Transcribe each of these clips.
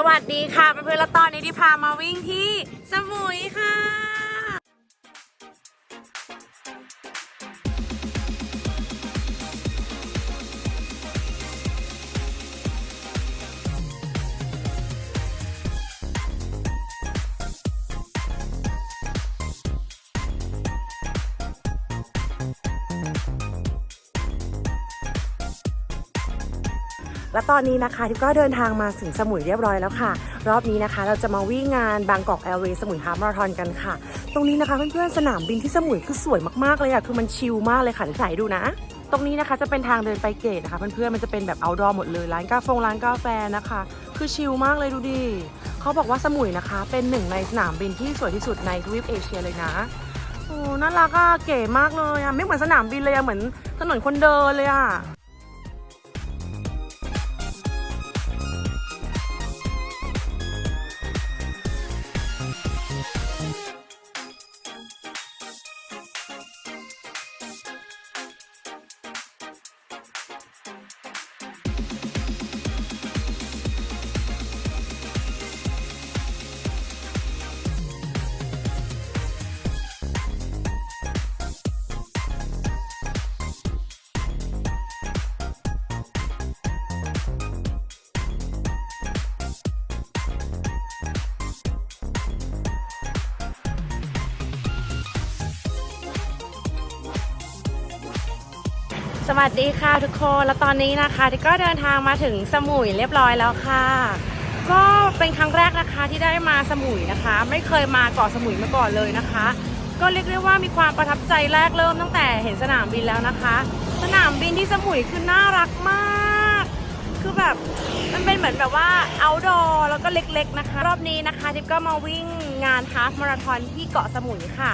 สวัสดีค่ะเพื่อนๆและตอนนี้ที่พามาวิ่งที่สมุยค่ะ ตอนนี้นะคะที่ก็เดินทางมาถึงสมุยเรียบร้อยแล้วค่ะ รอบนี้นะคะ เราจะมาวิ่งงานบางกอกแอร์เวย์สมุยฮาล์มาราธอนกันค่ะ ตรงนี้นะคะเพื่อนๆสนามบินที่สมุยคือสวยมากๆเลยอะคือมันชิลมากเลยค่ะถ่ายดูนะ ตรงนี้นะคะจะเป็นทางเดินไปเกตนะคะเพื่อนๆมันจะเป็นแบบเอาดอร์หมดเลยร้านกาแฟร้านกาแฟนะคะ คือชิลมากเลยดูดิเขาบอกว่าสมุยนะคะ เป็นหนึ่งในสนามบินที่สวยที่สุดในทวีปเอเชียเลยนะโอ้น่ารักอะเก๋มากเลยอะไม่เหมือนสนามบินเลยอะเหมือนถนนคนเดินเลยอะ วัสดีค่ะทุกคนแล้วตอนนี้นะคะที่ก็เดินทางมาถึงสมุยเรียบร้อยแล้วค่ะ ก็เป็นครั้งแรกนะคะที่ได้มาสมุยนะคะ ไม่เคยมาเกาะสมุยมาก่อนเลยนะคะ ก็เรียกได้ว่ามีความประทับใจแรกเริ่มตั้งแต่เห็นสนามบินแล้วนะคะ สนามบินที่สมุยคือน่ารักมาก คือแบบมันเป็นเหมือนแบบว่า outdoor แล้วก็เล็กๆนะคะ รอบนี้นะคะทิปก็มาวิ่งงานฮาฟมาราธอนที่เกาะสมุยค่ะ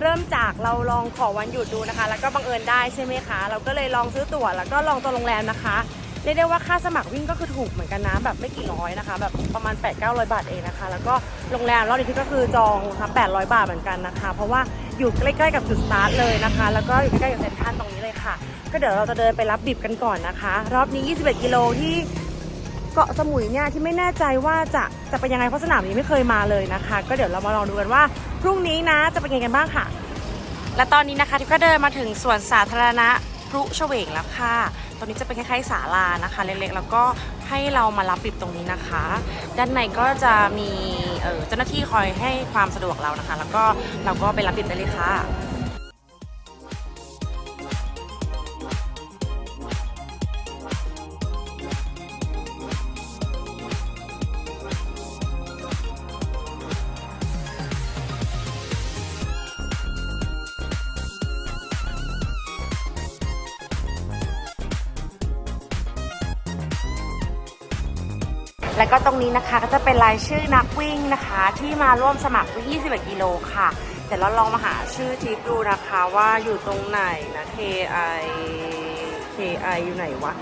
เริ่มจากเราลองขอวันหยุดดูนะคะ แล้วก็บังเอิญได้ใช่ไหมคะ เราก็เลยลองซื้อตั๋วแล้วก็ลองตัวโรงแรมนะคะเรียกได้ว่าค่าสมัครวิ่งก็คือถูกเหมือนกันนะแบบไม่กี่ร้อยนะคะแบบประมาณ 8 9 0 0 บาทเองนะคะ แล้วก็โรงแรมรอบนี้ก็คือจองนะคะ800 บาทเหมือนกันนะคะ เพราะว่าอยู่ใกล้ๆกับจุดสตาร์ทเลยนะคะ แล้วก็อยู่ใกล้ๆกับเซ็นทรัลตรงนี้เลยค่ะ ก็เดี๋ยวเราจะเดินไปรับบิบกันก่อนนะคะ รอบนี้ 21 กิโลที่ เกาะสมุยเนี่ยที่ไม่แน่ใจว่าจะจะเป็นยังไงเพราะสนามนี้ไม่เคยมาเลยนะคะ ก็เดี๋ยวเรามาลองดูกันว่าพรุ่งนี้นะจะเป็นยังไงกันบ้างค่ะ และตอนนี้นะคะที่ก็เดินมาถึงสวนสาธารณะพรุเฉวงแล้วค่ะตรงนี้จะเป็นคล้ายๆศาลานะคะ เล็กๆ แล้วก็ให้เรามารับบิบตรงนี้นะคะ ด้านในก็จะมีเออจ้าหน้าที่คอยให้ความสะดวกเรานะคะ แล้วก็เราก็ไปรับบิบได้เลยค่ะ แล้วก็ตรงนี้นะคะก็จะเป็นรายชื่อนักวิ่งนะคะ ที่มาร่วมสมัครวิ่ง21กิโลค่ะเดี๋ยวเราลองมาหาชื่อทริปดูนะคะว่าอยู่ตรงไหนนะ KI KI อยู่ไหนวะ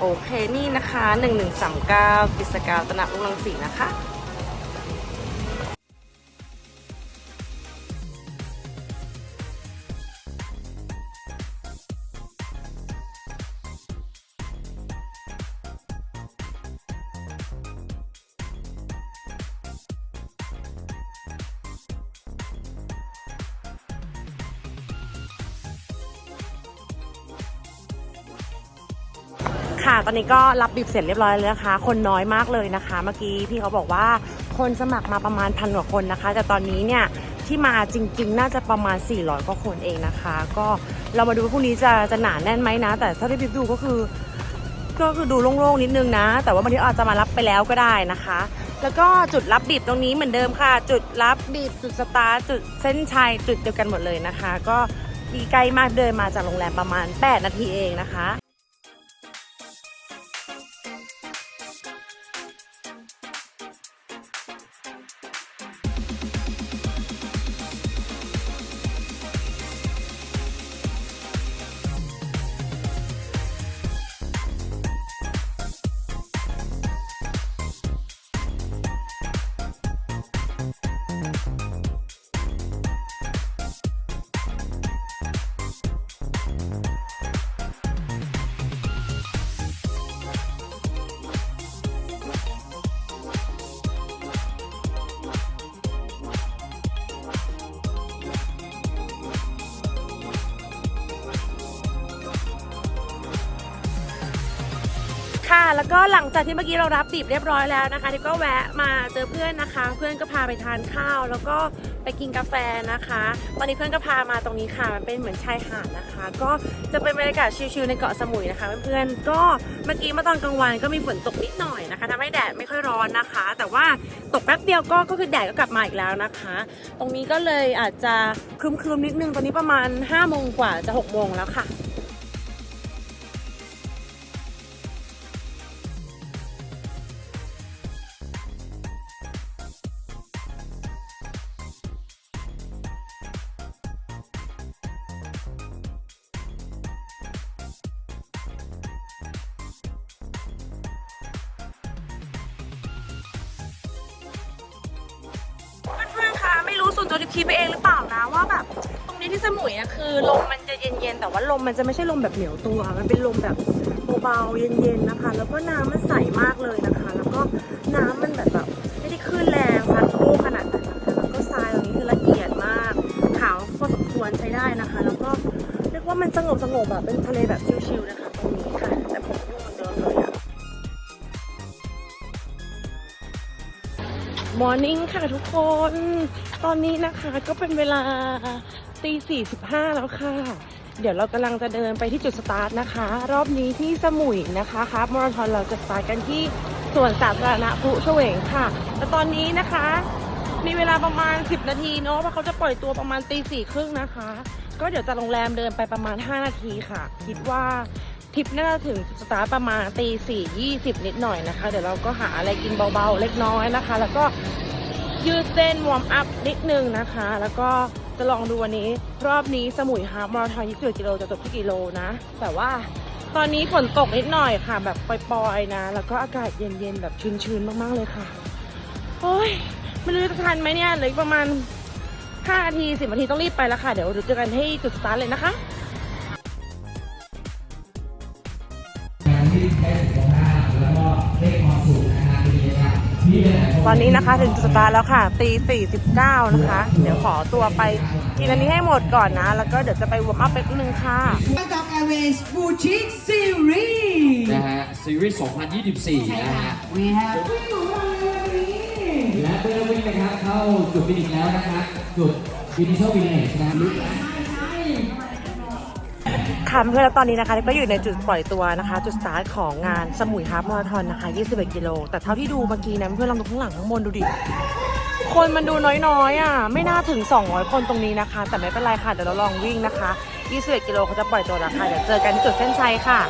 โอเคนี่นะคะ 1139กิจการตนะหนักลุงลังสีนะคะ ค่ะ ตอนนี้ก็รับบิบเสร็จเรียบร้อยแล้วนะคะ คนน้อยมากเลยนะคะ เมื่อกี้พี่เขาบอกว่าคนสมัครมาประมาณพันกว่าคนนะคะ แต่ตอนนี้เนี่ยที่มาจริง ๆ น่าจะประมาณ 400กว่าคนเองนะคะ ก็เรามาดูว่าพรุ่งนี้จะจะหนาแน่นไหมนะ แต่เท่าที่บิบดูก็คือ ก็คือดูโล่งๆนิดนึงนะ แต่ว่าบางทีอาจจะมารับไปแล้วก็ได้นะคะ แล้วก็จุดรับบิบตรงนี้เหมือนเดิมค่ะ จุดรับบิบจุดสตาร์จุดเส้นชัยจุดเดียวกันหมดเลยนะคะ ก็ดีใกล้มากเดินมาจากโรงแรมประมาณ 8 นาทีเองนะคะ ค่ะ แล้วก็หลังจากที่เมื่อกี้เรารับบีบเรียบร้อยแล้วนะคะที่ก็แวะมาเจอเพื่อนนะคะ เพื่อนก็พาไปทานข้าว แล้วก็ไปกินกาแฟนะคะตอนนี้เพื่อนก็พามาตรงนี้ค่ะ มันเป็นเหมือนชายหาดนะคะ ก็จะเป็นบรรยากาศชิลๆในเกาะสมุยนะคะเพื่อนๆก็เมื่อกี้เมื่อตอนกลางวันก็มีฝนตกนิดหน่อยนะคะทำให้แดดไม่ค่อยร้อนนะคะ แต่ว่าตกแป๊บเดียวก็ก็คือแดดก็กลับมาอีกแล้วนะคะ ตรงนี้ก็เลยอาจจะครึมๆนิดนึงตอนนี้ประมาณ5โมงกว่าจะ6โมงแล้วค่ะ วนตัวทิคิดไปเองหรือเปล่านะว่าแบบ ตรงนี้ที่สมุยอะคือลมมันจะเย็นๆแต่ว่าลมมันจะไม่ใช่ลมแบบเหนียวตัว มันเป็นลมแบบเบาๆเย็นๆนะคะ แล้วก็น้ำมันใสมากเลยนะคะ แล้วก็น้ำมันแบบแบบไม่ได้คลื่นแรงซัดโครกขนาดนั้นนะคะแล้วก็ทรายตรงนี้คือละเอียดมากขาวพอสมควรใช้ได้นะคะ แล้วก็เรียกว่ามันสงบสงบๆแบบเป็นทะเลแบบชิลๆนะคะตรงนี้ค่ะ มอร์นิ่งค่ะทุกคน ตอนนี้นะคะก็เป็นเวลาตีสี่สิบห้าแล้วค่ะ เดี๋ยวเรากำลังจะเดินไปที่จุดสตาร์ทนะคะ รอบนี้ที่สมุยนะคะครับมาราธอนเราจะสตาร์ทกันที่สวนสาธารณะพลุเฉวงค่ะ แต่ตอนนี้นะคะ มีเวลาประมาณ 10 นาทีเนาะเพราะเขาจะปล่อยตัวประมาณตีสี่ครึ่งนะคะ ก็เดี๋ยวจะโรงแรมเดินไปประมาณ 5 นาทีค่ะ คิดว่า ทริปน่าจะถึงสตาร์ทประมาณตีสี่ยี่สิบนิดหน่อยนะคะ เดี๋ยวเราก็หาอะไรกินเบาๆ เล็กน้อยนะคะ แล้วก็ยืดเส้นวอร์มอัพนิดนึงนะคะ แล้วก็จะลองดูวันนี้ รอบนี้สมุยฮาล์ฟมาราธอน21กิโลจะจบที่กิโลนะ แต่ว่าตอนนี้ฝนตกนิดหน่อยค่ะ แบบปล่อยๆนะ แล้วก็อากาศเย็นๆ แบบชื้นๆ มากๆเลยค่ะ โอ้ยไม่รู้จะทันไหมเนี่ยเหลืออีกประมาณ5นาที10นาทีต้องรีบไปแล้วค่ะ เดี๋ยวราเจอกันที่จุดสตาร์ทเลยนะคะ ตอนนี้นะคะถึงจุดสตาร์ทแล้วค่ะตี49 นะคะ เดี๋ยวขอตัวไปกินอันนี้ให้หมดก่อนนะ แล้วก็เดี๋ยวจะไปวอร์มอัพไปนิดนึงค่ะ Bangkok Airways Boutique Series นะฮะซีรีส์2024 นะฮะ We have และเพื่อนวิ่งนะครับเข้าจุดฟินิชแล้วนะครับจุดฟินิชเชอร์วินเนสนะ ค่ะเพื่อนๆแล้วตอนนี้นะคะก็อยู่ในจุดปล่อยตัวนะคะ จุดสตาร์ทของงานสมุยฮาล์ฟมาราธอนนะคะ 21 กิโล แต่เท่าที่ดูเมื่อกี้นะเพื่อนลองดูข้างหลังข้างบนดูดิ คนมันดูน้อยๆอะ ไม่น่าถึง 200 คนตรงนี้นะคะ แต่ไม่เป็นไรค่ะ เดี๋ยวเราลองวิ่งนะคะ 21 กิโลเขาจะปล่อยตัวแล้วค่ะ เดี๋ยวเจอกันที่จุดเส้นชัยค่ะ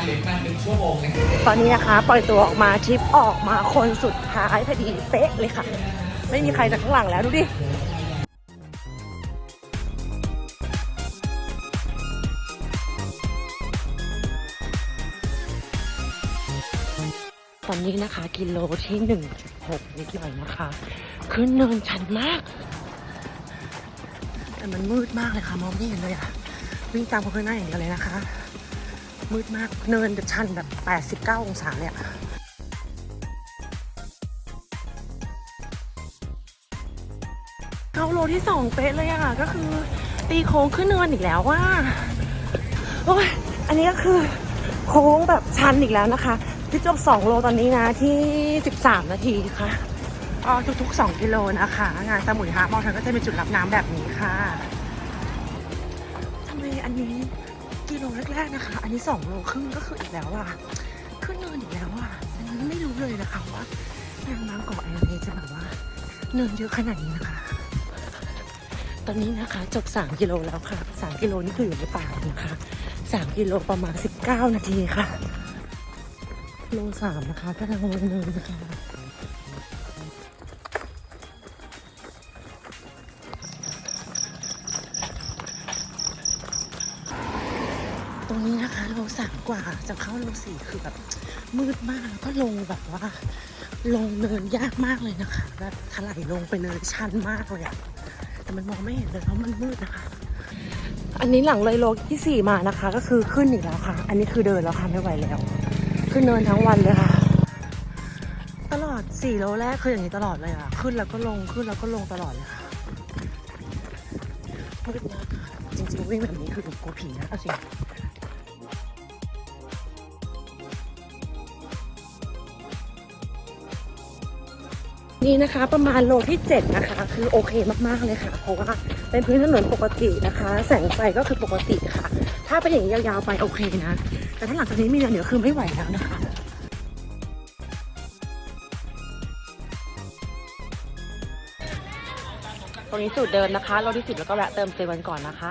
เวลาเหลือประมาณหนึ่งชั่วโมงนะครับตอนนี้นะคะ ปล่อยตัวออกมาทริปออกมาคนสุดท้ายพอดีเป๊ะเลยค่ะ ไม่มีใครจากข้างหลังแล้วดูดิตอนนี้นะคะกิโลที่หนึ่งหกนิดหน่อยนะคะขึ้นเนินชันมาก แต่มันมืดมากเลยค่ะ มองไม่เห็นเลยอะวิ่งตามคนข้างหน้าอย่างเดียวเลยนะคะ มืดมากเนินแบบชันแบบ 89 องศาเลยอะเข้าโลที่สองเป๊ะเลยอะก็คือ ตีโค้งขึ้นเนินอีกแล้วว่าโอ้ยอันนี้ก็คือโค้งแบบชันอีกแล้วนะคะที่จบ 2 โลตอนนี้นะที่ 13 นาทีค่ะก็ทุกๆ 2 กิโลนะคะ งานสมุยฮาร์ฟมอลทันก็จะมีจุดรับน้ำแบบนี้ค่ะทำไมอันนี้ แรกๆนะคะ อันนี้สองโลครึ่งก็คืออีกแล้วอะ ขึ้นเนินอีกแล้วอะอันนี้ไม่รู้เลยนะคะว่างานบางกอกแอร์เวย์จะแบบว่า เนินเยอะขนาดนี้นะคะ ตอนนี้นะคะจบ 3 กิโลแล้วค่ะ 3 กิโลนี่คืออยู่ในป่านะคะ 3 กิโลประมาณ 19 นาทีค่ะ โลสามนะคะกำลังลงเนินนะคะ สามกว่าจะเข้าโลสี่คือแบบมืดมากแล้วก็ลงแบบว่า ลงเนินยากมากเลยนะคะแบบถลายลงไปเลยชันมากเลยอะแต่มันมองไม่เห็นเลยเพราะมันมืดนะคะ อันนี้หลังเลยโลที่สี่มานะคะ ก็คือขึ้นอีกแล้วค่ะ อันนี้คือเดินแล้วค่ะไม่ไหวแล้ว ขึ้นเนินทั้งวันเลยค่ะ ตลอดสี่โลแรกคืออย่างนี้ตลอดเลยอะ ขึ้นแล้วก็ลงขึ้นแล้วก็ลงตลอดเลยค่ะมืดมากค่ะจริงๆวิ่งแบบนี้คือหนูกลัวผีนะเอาจริง นี่นะคะประมาณโลที่ 7 นะคะ คือโอเคมากๆเลยค่ะ เพราะว่าเป็นพื้นถนนปกตินะคะ แสงไฟก็คือปกติค่ะ ถ้าเป็นอย่างนี้ยาวๆไปโอเคนะ แต่ถ้าหลังจากนี้มีเนี่ยเดี๋ยวคือไม่ไหวแล้วนะคะตรงนี้สูตรเดิมนะคะเราที่สิบแล้วก็แวะเติมเซวันก่อนนะคะ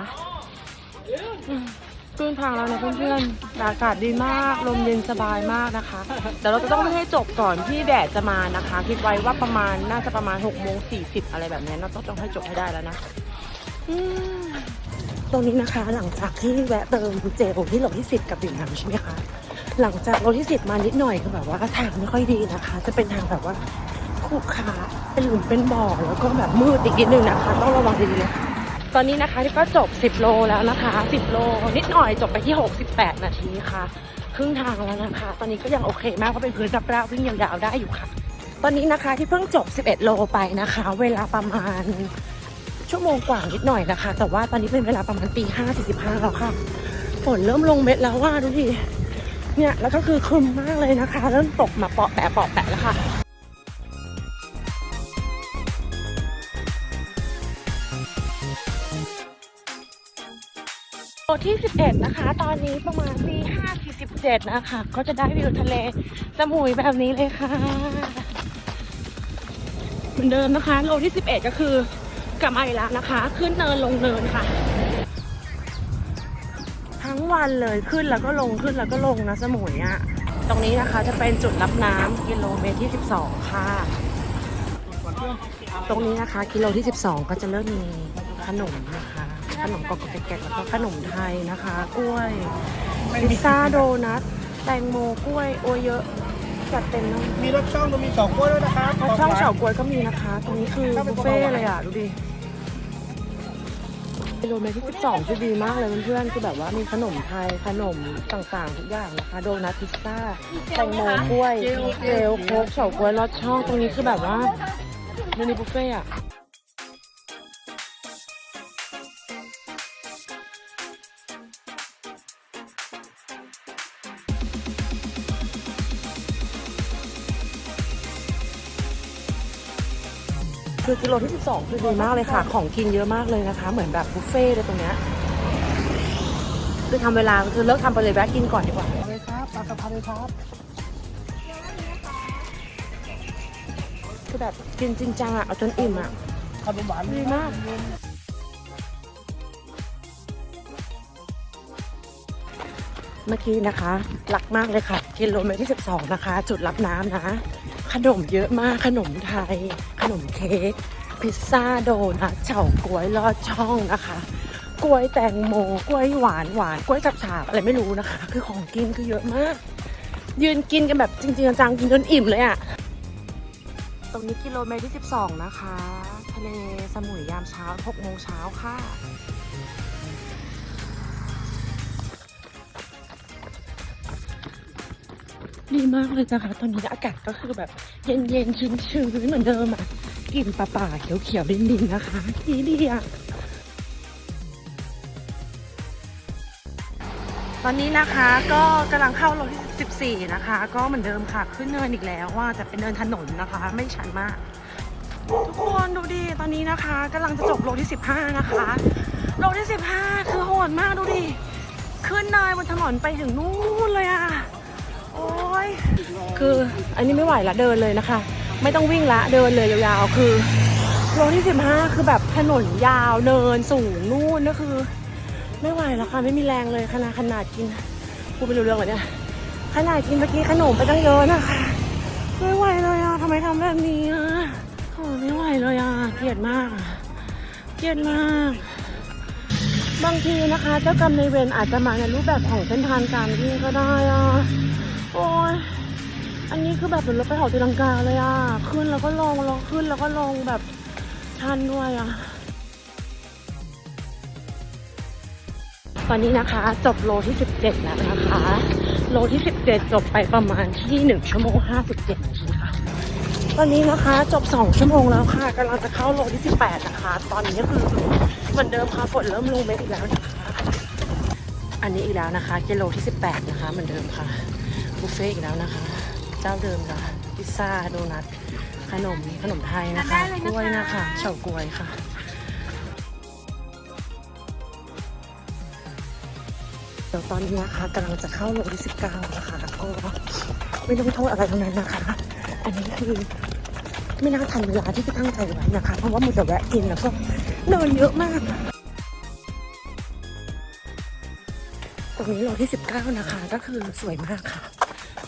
อืมครึ่งทางแล้วนะเพื่อนๆ อากาศดีมาก ลมเย็นสบายมากนะคะ แต่เราจะต้องไม่ให้จบก่อนที่แดดจะมานะคะ คิดไว้ว่าประมาณน่าจะประมาณ6กโมงสี่สิบอะไรแบบนี้เราต้องต้องให้จบให้ได้แล้วนะตรงนี้นะคะหลังจากที่แวะเติมเจลที่โลที่สิบกับดื่มน้ำใช่ไหมคะหลังจากโลที่สิบมานิดหน่อยคือแบบว่าทางไม่ค่อยดีนะคะ จะเป็นทางแบบว่าขรุขระเป็นหลุมเป็นบ่อแล้วก็แบบมืดอีกนิดนึงนะคะ ต้องระวังดีๆเลยค่ะ ตอนนี้นะคะที่ก็จบ 10 โลแล้วนะคะ 10 โล นิดหน่อยจบไปที่ 68 นาทีค่ะ ครึ่งทางแล้วนะคะ ตอนนี้ก็ยังโอเคมากเพราะเป็นพื้นราบๆวิ่งยาวๆได้อยู่ค่ะ ตอนนี้นะคะที่เพิ่งจบ 11 โลไปนะคะ เวลาประมาณชั่วโมงกว่านิดหน่อยนะคะ แต่ว่าตอนนี้เป็นเวลาประมาณตี5 45แล้วค่ะ ฝนเริ่มลงเม็ดแล้วว่าดูดิเนี่ยแล้วก็คือครึมมากเลยนะคะ เริ่มตกมาเปาะแปะเปาะแปะแล้วค่ะ ที่ 11 นะคะ ตอนนี้ประมาณตี5 47นะคะ ก็จะได้วิวทะเลสมุยแบบนี้เลยค่ะเหมือนเดิมนะคะ โลที่ 11 ก็คือกลับมาอีกแล้วนะคะ ขึ้นเนินลงเนินค่ะ ทั้งวันเลยขึ้นแล้วก็ลงขึ้นแล้วก็ลงนะสมุยอะตรงนี้นะคะจะเป็นจุดรับน้ำกิโลเมตรที่ 12 ค่ะ ตรงนี้นะคะกิโลที่ 12 ก็จะเริ่มมีขนมนะคะ ขนมกรอบๆแกะๆแล้วก็ขนมไทยนะคะ กล้วยพิซซ่าโดนัทแตงโมกล้วยโอเยอะจัดเต็มนะมีรถช่องก็มีสองกล้วยด้วยนะครับแล้วช่องเฉาก๊วยก็มีนะคะ ตรงนี้คือบุฟเฟ่ต์เลยอะ ดูดิกิโลเมตรที่ 12 คือดีมากเลยเพื่อนๆ คือแบบว่ามีขนมไทย ขนมต่างๆ ทุกอย่างนะคะ โดนัทพิซซ่าแตงโมกล้วยเจลโค้กเฉาก๊วยลอดช่อง ตรงนี้คือแบบว่ามินิบุฟเฟ่ต์อะ คือกิโลที่ 12 คือดีมากเลยค่ะ ของกินเยอะมากเลยนะคะ เหมือนแบบบุฟเฟ่ต์เลยตรงเนี้ยคือทำเวลาคือเลิกทำไปเลยแวะกินก่อนดีกว่าเลยครับตามสะพานเลยครับคือแบบกินจริงจังอะเอาจนอิ่มอะขนมหวานดีมาก เมื่อกี้นะคะหลักมากเลยค่ะ กิโลเมตรที่ 12 นะคะ จุดรับน้ำนะ ขนมเยอะมากขนมไทย ขนมเค้กพิซซ่าโดนัทเฉาก๊วยลอดช่องนะคะ กล้วยแตงโมกล้วยหวานหวานกล้วยจับฉาบอะไรไม่รู้นะคะ คือของกินคือเยอะมาก ยืนกินกันแบบจริงๆจังกินจนอิ่มเลยอะตรงนี้กิโลเมตรที่ 12 นะคะ ทะเลสมุยยามเช้า6โมงเช้าค่ะ ดีมากเลยจ้ะค่ะตอนนี้อากาศก็คือแบบเย็นเย็นๆชื้นชื้นๆเหมือนเดิมอะกลิ่นป่าป่าๆเขียวเขียวๆดินๆนะคะดีดีอะตอนนี้นะคะก็กำลังเข้าโลที่14 นะคะ ก็เหมือนเดิมค่ะขึ้นเนินอีกแล้วว่าจะเป็นเนินถนนนะคะ ไม่ชันมาก ทุกคนดูดิตอนนี้นะคะกำลังจะจบโลที่ 15 นะคะโลที่ 15 คือโหดมากดูดิขึ้นเนินบนถนนไปถึงนู่นเลยอะ คืออันนี้ไม่ไหวละเดินเลยนะคะ ไม่ต้องวิ่งละเดินเลยยาวๆ คือโลที่ 15 คือแบบถนนยาวเนินสูงนู่นก็คือ ไม่ไหวแล้วค่ะไม่มีแรงเลยขนาดขนาดกินพูดไม่รู้เรื่องเลยเนี่ยขนาดกินเมื่อกี้ขนมไปตั้งเยอะนะคะไม่ไหวเลยอะทำไมทำแบบนี้อะโอ้ไม่ไหวเลยอะเกลียดมากเกลียดมาก บางทีนะคะ เจ้ากรรมในเวรอาจจะมาในรูปแบบของเส้นทางการวิ่งก็ได้อะ โอ้ยอันนี้คือแบบเหมือนรถไปหอตีลังกาเลยอะ ขึ้นแล้วก็ลงลงขึ้นแล้วก็ลงแบบชันด้วยอะ ตอนนี้นะคะ จบโลที่ 17 แล้วนะคะ โลที่ 17 จบไปประมาณที่ 1 ชั่วโมง 57 นาทีค่ะ ตอนนี้นะคะจบ 2 ชั่วโมงแล้วค่ะกำลังจะเข้าโลที่ 18 นะคะ ตอนนี้ก็คือเหมือนเดิมค่ะฝนเริ่มลงเม็ดอีกแล้วนะคะ อันนี้อีกแล้วนะคะกิโลที่ 18 นะคะเหมือนเดิมค่ะ บุฟเฟ่ต์อีกแล้วนะคะ เจ้าเดิมค่ะพิซซ่าโดนัทขนมขนมไทยนะคะ กล้วยนะคะเฉาก๊วยค่ะเดี๋ยวตอนนี้นะคะกำลังจะเข้าโลที่19นะคะก็ไม่ต้องโทษอะไรทั้งนั้นนะคะ อันนี้คือไม่น่าทันเวลาที่พี่ตั้งใจไว้นะคะ เพราะว่ามัวแต่แวะกินแล้วก็เดินเยอะมากตรงนี้โลที่ 19 นะคะ ก็คือสวยมากค่ะ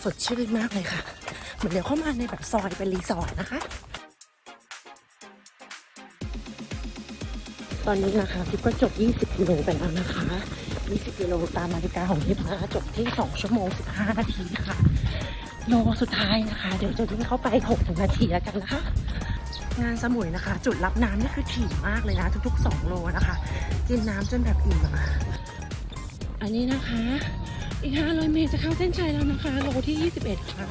สดชื่นมากเลยค่ะ เหมือนเดี๋ยวเข้ามาในแบบซอยเป็นรีสอร์ทนะคะ ตอนนี้นะคะทิปก็จบ 20กิโลไปแล้วนะคะ 20กิโลตามนาฬิกาของทิปนะคะจบที่ 2 ชั่วโมง 15 นาทีค่ะโลสุดท้ายนะคะ เดี๋ยวจะวิ่งเข้าไป6นาทีแล้วกันนะคะงานสมุยนะคะ จุดรับน้ำนี่คือถี่มากเลยนะ ทุกๆ 2 โลนะคะ กินน้ำจนแบบอิ่มอะอันนี้นะคะ อีก 500 เมตรจะเข้าเส้นชัยแล้วนะคะ โลที่ 21 ค่ะ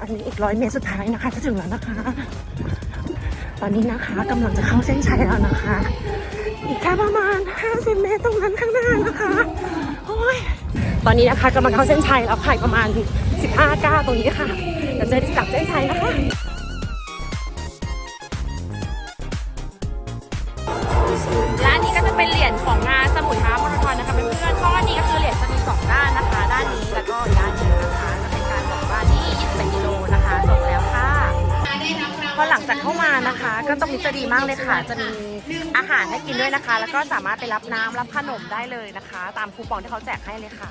อันนี้อีก100เมตรสุดท้ายนะคะจะถึงแล้วนะคะ ตอนนี้นะคะกำลังจะเข้าเส้นชัยแล้วนะคะ อีกแค่ประมาณ 50 เมตรตรงนั้นข้างหน้านะคะโอ้ยตอนนี้นะคะกำลังเข้าเส้นชัยแล้วค่ะประมาณ 15ก้าวตรงนี้ค่ะเดี๋ยวเจอที่จับเส้นชัยนะคะ พอหลังจากเข้ามานะคะ ก็ตรงนี้จะดีมากเลยค่ะ จะมีอาหารให้กินด้วยนะคะ แล้วก็สามารถไปรับน้ำรับขนมได้เลยนะคะ ตามคูปองที่เขาแจกให้เลยค่ะ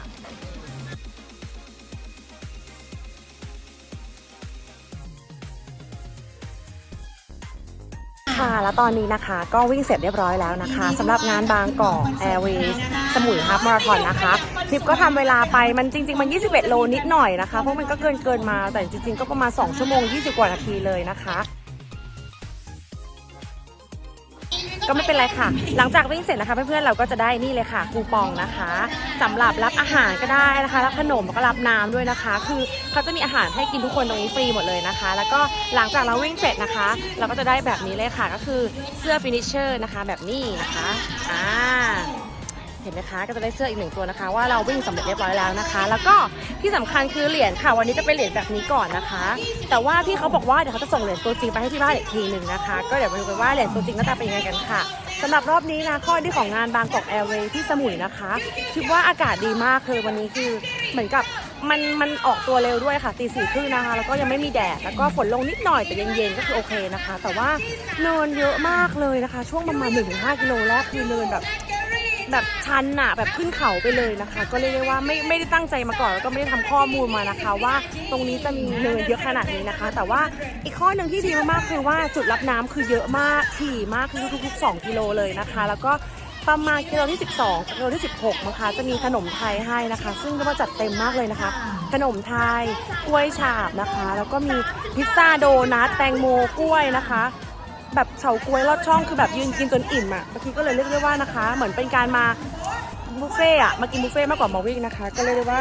ค่ะ แล้วตอนนี้นะคะ ก็วิ่งเสร็จเรียบร้อยแล้วนะคะสำหรับงานบางกอกแอร์เวย์สมุยฮับมาราธอนนะคะทริปก็ทำเวลาไปมันจริง ๆ มัน 21 โลนิดหน่อยนะคะ เพราะมันก็เกินเกินมาแต่จริง ๆ ก็ประมาณ 2 ชั่วโมง 20 กว่านาทีเลยนะคะ ก็ไม่เป็นไรค่ะ หลังจากวิ่งเสร็จนะคะ เพื่อนๆเราก็จะได้นี่เลยค่ะคูปองนะคะสำหรับรับอาหารก็ได้นะคะ รับขนมแล้วก็รับน้ำด้วยนะคะ คือเขาจะมีอาหารให้กินทุกคนตรงนี้ฟรีหมดเลยนะคะ แล้วก็หลังจากเราวิ่งเสร็จนะคะ เราก็จะได้แบบนี้เลยค่ะก็คือเสื้อฟินิชเชอร์นะคะ แบบนี้นะคะอ่า เห็นไหมคะก็จะได้เสื้ออีกหนึ่งตัวนะคะ ว่าเราวิ่งสำเร็จเรียบร้อยแล้วนะคะ แล้วก็ที่สำคัญคือเหรียญค่ะ วันนี้จะเป็นเหรียญแบบนี้ก่อนนะคะ แต่ว่าพี่เขาบอกว่าเดี๋ยวเขาจะส่งเหรียญตัวจริงไปให้ที่บ้านอีกทีหนึ่งนะคะ ก็เดี๋ยวมาดูกันว่าเหรียญตัวจริงหน้าตาเป็นยังไงกันค่ะสำหรับรอบนี้นะข้อดีของงานบางกอกแอร์เวย์ที่สมุยนะคะคิดว่าอากาศดีมากคือวันนี้คือเหมือนกับมันมันออกตัวเร็วด้วยค่ะตีสี่ครึ่งนะคะ แล้วก็ยังไม่มีแดดแล้วก็ฝนลงนิดหน่อยแต่เย็นๆก็คือโอเคนะคะ แต่ว่าเนินเยอะมากเลยนะคะ ช่วงประมาณ1-5กิโลแรกคือเนินแบบ แบบชันอะแบบขึ้นเขาไปเลยนะคะ ก็เรียกได้ว่าไม่ไม่ได้ตั้งใจมาก่อนแล้วก็ไม่ได้ทำข้อมูลมานะคะ ว่าตรงนี้จะมีเนินเยอะขนาดนี้นะคะ แต่ว่าอีกข้อหนึ่งที่ดีมากๆคือว่าจุดรับน้ำคือเยอะมากถี่มากคือทุกๆ2กิโลเลยนะคะ แล้วก็ประมาณกิโลที่ 12กิโลที่ 16นะคะจะมีขนมไทยให้นะคะ ซึ่งกว่าจัดเต็มมากเลยนะคะ ขนมไทยกล้วยฉาบนะคะ แล้วก็มีพิซซ่าโดนัทแตงโมกล้วยนะคะ แบบเฉาก๊วยลอดช่องคือแบบยืนกินจนอิ่มอะบางทีก็เลยเรียกได้ว่านะคะ เหมือนเป็นการมาบุฟเฟ่อะมากินบุฟเฟ่มากกว่ามาวิ่งนะคะ ก็เลยกได้ว่า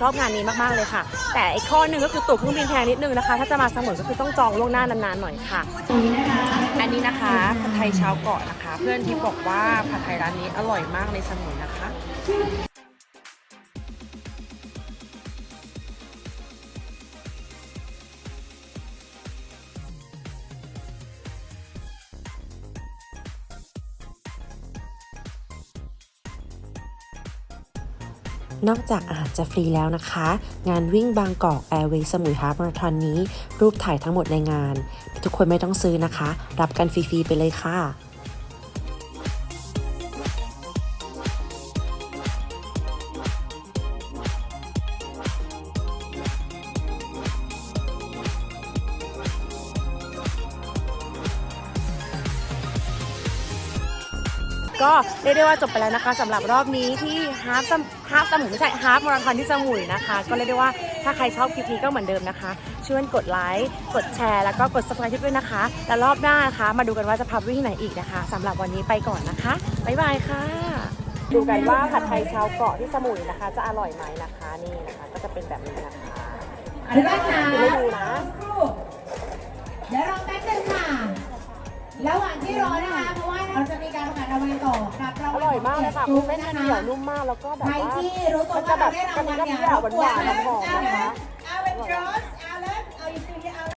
ชอบงานนี้มาก ๆ เลยค่ะ แต่อีกข้อหนึ่งก็คือตั๋วเครื่องบินแพงนิดนึงนะคะ ถ้าจะมาสมอก็คือต้องจองล่วงหน้านานๆหน่อยค่ะ อันนี้นะคะผัดไทยชาวเกาะนะคะ เพื่อนที่บอกว่าผัดไทยร้านนี้อร่อยมากในสมุยนะคะ นอกจากอาหารจะฟรีแล้วนะคะ งานวิ่งบางกอกแอร์เวย์สมุยฮาร์มาราธอนนี้ รูปถ่ายทั้งหมดในงาน ทุกคนไม่ต้องซื้อนะคะ รับกันฟรีๆไปเลยค่ะ เรียกได้ว่าจบไปแล้วนะคะสำหรับรอบนี้ที่ฮาร์ฟฮาร์ฟสมุยไม่ใช่ฮาร์ฟมาราธอนที่สมุยนะคะ ก็เรียกได้ว่าถ้าใครชอบคลิปนี้ก็เหมือนเดิมนะคะ ช่วยกดไลค์กดแชร์ แล้วก็กด subscribe ด้วยนะคะ แล้วรอบหน้านะคะ มาดูกันว่าจะพาไปที่ไหนอีกนะคะสำหรับวันนี้ไปก่อนนะคะบ๊ายบายค่ะ ดูกันว่าผัดไทยชาวเกาะที่สมุยนะคะ จะอร่อยไหมนะคะนี่นะคะ ก็จะเป็นแบบนี้นะคะอันนี้ก็ทานให้ดูนะครู่เดี๋ยวรอแป๊บนึงค่ะ ระหว่างที่รอนะคะ เพราะว่าเราจะมีการประกาศรางวัลต่อกับรางอวัลร่อยมากเลยค่ะจุ๊บเส้นนะมันคะเหนียวนุ่มมากแล้วก็แบบใครว่า ที่รู้ตัวมันจะว่าแบเราบได้รางวัลเนี่ยกระเทียมรบกวนหวานๆหอมๆนะคะเอาเป็น cross